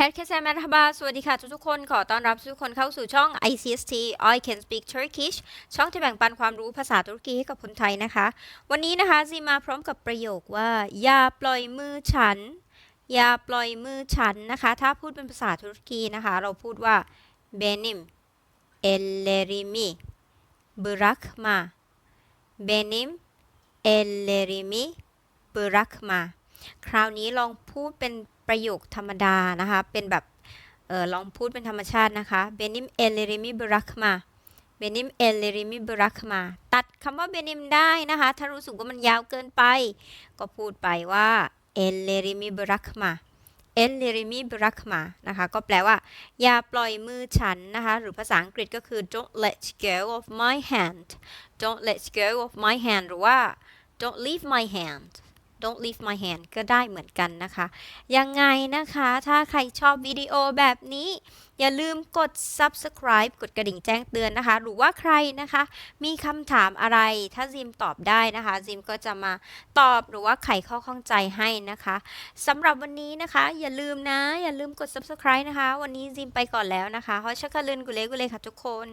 ฮดแคสแซมฮับาสวัสดีค่ะทุกๆคน ขอต้อนรับทุกคนเข้าสู่ช่อง ICST I Can Speak Turkish ช่องที่แบ่งปันความรู้ภาษาตุรกีให้กับคนไทยนะคะ วันนี้นะคะซีมาพร้อมกับประโยคว่า อย่าปล่อยมือฉัน อย่าปล่อยมือฉันนะคะ ถ้าพูดเป็นภาษาตุรกีนะคะ เราพูดว่า benim ellerimi bırakma benim ellerimi bırakma คราวนี้ลองพูดเป็น ประโยคธรรมดานะคะ เป็นแบบออลองพูดเป็นธรรมชาตินะคะ benim ellerimi bırakma benim ellerimi bırakma ตัดคำว่า benim ได้นะคะ ถ้ารู้สึกว่ามันยาวเกินไป ก็พูดไปว่า ellerimi bırakma ellerimi bırakma นะคะ ก็แปลว่า อย่าปล่อยมือฉันนะคะ หรือภาษาอังกฤษก็คือ don't let go of my hand don't let go of my hand หรือว่า don't leave my hand don't leave my hand ก็ได้เหมือนกันนะคะ ยังไงนะคะ ถ้าใครชอบวิดีโอแบบนี้ อย่าลืมกด subscribe กดกระดิ่งแจ้งเตือนนะคะ หรือว่าใครนะคะ มีคำถามอะไร ถ้าซิมตอบได้นะคะ ซิมก็จะมาตอบหรือว่าไขข้อข้องใจให้นะคะสำหรับวันนี้นะคะ อย่าลืมนะ อย่าลืมกด subscribe นะคะ วันนี้ซิมไปก่อนแล้วนะคะฮอชกกะลืนกุเลกุเลค่ะทุกคน